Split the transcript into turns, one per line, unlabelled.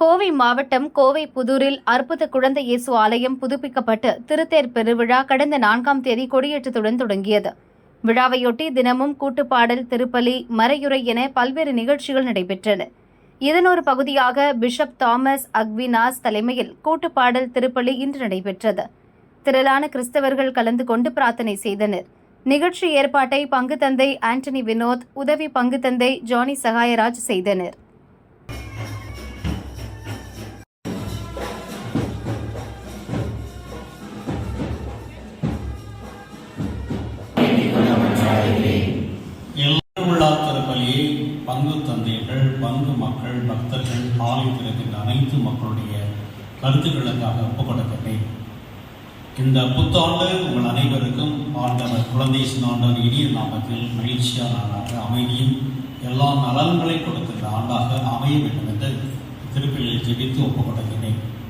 கோவை மாவட்டம் கோவை புதூரில் அற்புத குழந்தை இயேசு ஆலயம் புதுப்பிக்கப்பட்டு திருத்தேர் பெருவிழா கடந்த நான்காம் தேதி கொடியேற்றத்துடன் தொடங்கியது. விழாவையொட்டி தினமும் கூட்டுப்பாடல் திருப்பலி மறையுரை என பல்வேறு நிகழ்ச்சிகள் நடைபெற்றன. இதன் ஒரு பகுதியாக பிஷப் தாமஸ் அக்வினாஸ் தலைமையில் கூட்டுப்பாடல் திருப்பலி இன்று நடைபெற்றது. திரளான கிறிஸ்தவர்கள் கலந்து கொண்டு பிரார்த்தனை செய்தனர். நிகழ்ச்சி ஏற்பாட்டை பங்கு தந்தை ஆண்டனி வினோத் உதவி பங்கு தந்தை ஜானி சகாயராஜ் செய்தனர்.
திருப்பலியை பங்கு தந்தைகள் பங்கு மக்கள் பக்தர்கள் ஆலயத்திற்கின்ற அனைத்து மக்களுடைய கருத்துக்களுக்காக ஒப்புக்கொடுக்கிறேன். இந்த புத்தாண்டு உங்கள் அனைவருக்கும் ஆண்டவர் குழந்தை ஆண்டவர் இனிய நாமத்தில் மகிழ்ச்சியான ஆண்டாக அமைதியும் எல்லா நலன்களை கொடுக்கின்ற ஆண்டாக அமைய வேண்டும் என்று திருப்பலியில் ஜெபித்து ஒப்புக்கொடுக்கிறேன்.